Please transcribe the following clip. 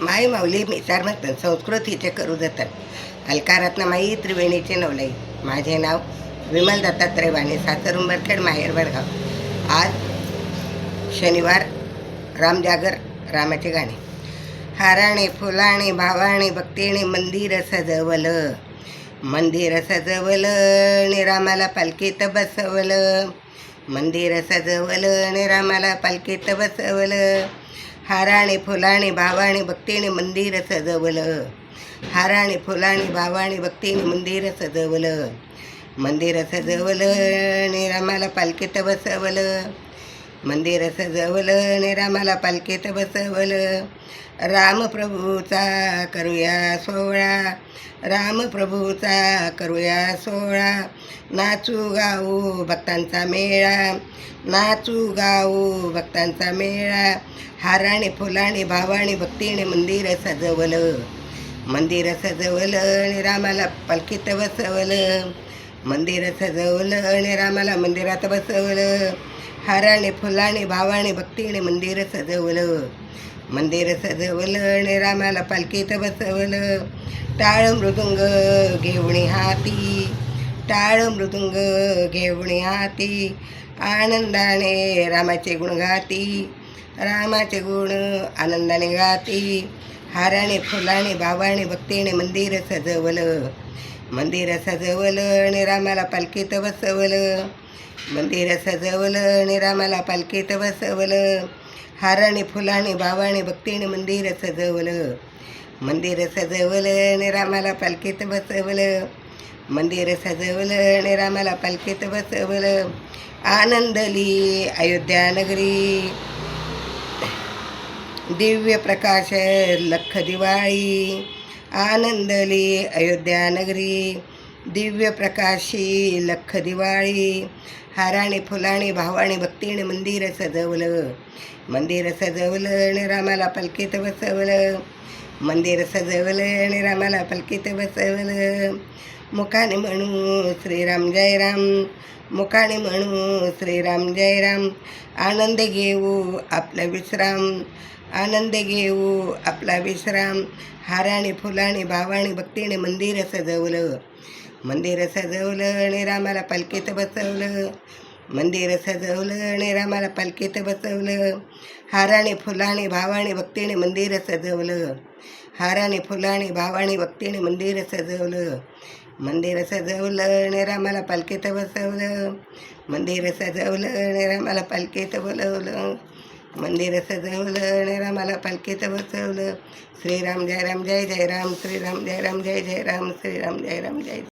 माई माऊली मिसार म्हणतात संस्कृतीचे करू जातात अलकारातनं माई त्रिवेणीचे नवलाई. माझे नाव विमल दत्तात्रय वाणे सासर उंबरखेड माहेर वडगाव आज शनिवार रामजागर रामाचे गाणे. हाराणे फुलाणे भावाणे भक्तीने मंदिर सजवलं. मंदिर सजवलं आणि रामाला पालखीत बसवलं. मंदिर सजवलं आणि रामाला पालखीत बसवलं. हाराणे फुलाणे भावाणे भक्तीने मंदिर सजवलं. हाराणे फुलाणे भावाणे भक्तीने मंदिर सजवलं. मंदिर सजवलं आणि रामाला पालखीत बसवलं. मंदिर सजवलं ने रामाला पालखीत बसवलं. रामप्रभूचा करूया सोहळा रामप्रभूचा करूया सोहळा. नाचू गाऊ भक्तांचा मेळा नाचू गाऊ भक्तांचा मेळा. हाराने फुलाने भावाने भक्तीने मंदिर सजवलं. मंदिर सजवलं आणि रामाला पालखीत बसवलं. मंदिर सजवलं आणि रामाला मंदिरात बसवलं. हाराने फुलाने भावाने भक्तीने मंदिर सजवलं. मंदिर सजवलं आणि रामाला पालखीत बसवलं. टाळ मृदुंग घेवणी हाती टाळ मृदुंग घेवणी हाती. आनंदाने रामाचे गुण गाती रामाचे गुण आनंदाने गाती. हाराने फुलाने भावाने भक्तीने मंदिर सजवलं. मंदिर सजवलं आणि रामाला पालखीत बसवलं. मंदिर सजवलं आणि रामाला पालखीत बसवलं हाराने फुलाने भावाने भक्तीने मंदिर सजवलं. मंदिर सजवलं आणि रामाला पालखीत बसवलं मंदिर सजवलं आणि रामाला पालखीत बसवलं आनंदली अयोध्या नगरी. दिव्य प्रकाश लख दिवाळी. आनंदली अयोध्या नगरी. दिव्य प्रकाशी लख दिवाळी हाराणे फुलाने भावाने भक्तीने मंदिर सजवलं. मंदिर सजवलं आणि रामाला पलकीत बसवलं. मंदिर सजवलं आणि रामाला पलकीत बसवलं. मुखाने म्हणू श्रीराम जय राम. मुखाने म्हणू श्रीराम जय राम. आनंद घेऊ आपला विश्राम. आनंद घेऊ आपला विश्राम. हाराने फुलाने भावाने भक्तीने मंदिर सजवलं. मंदिर सजवलं आणि रामाला पालखीत बसवलं. मंदिर सजवलं आणि रामाला पालखीत बसवलं. हाराने फुलाने भावाने भक्तीने मंदिर सजवलं. हाराने फुलाने भावाने भक्तीने मंदिर सजवलं. मंदिर सजवलं आणि रामाला पालखीत बसवलं. मंदिर सजवलं आणि रामाला पालखीत बोलवलं. मंदिर सजवलं आणि रामाला पालखीत बसवलं. श्रीराम जय राम जय जय राम श्रीराम जय राम जय जय राम श्रीराम जय राम जय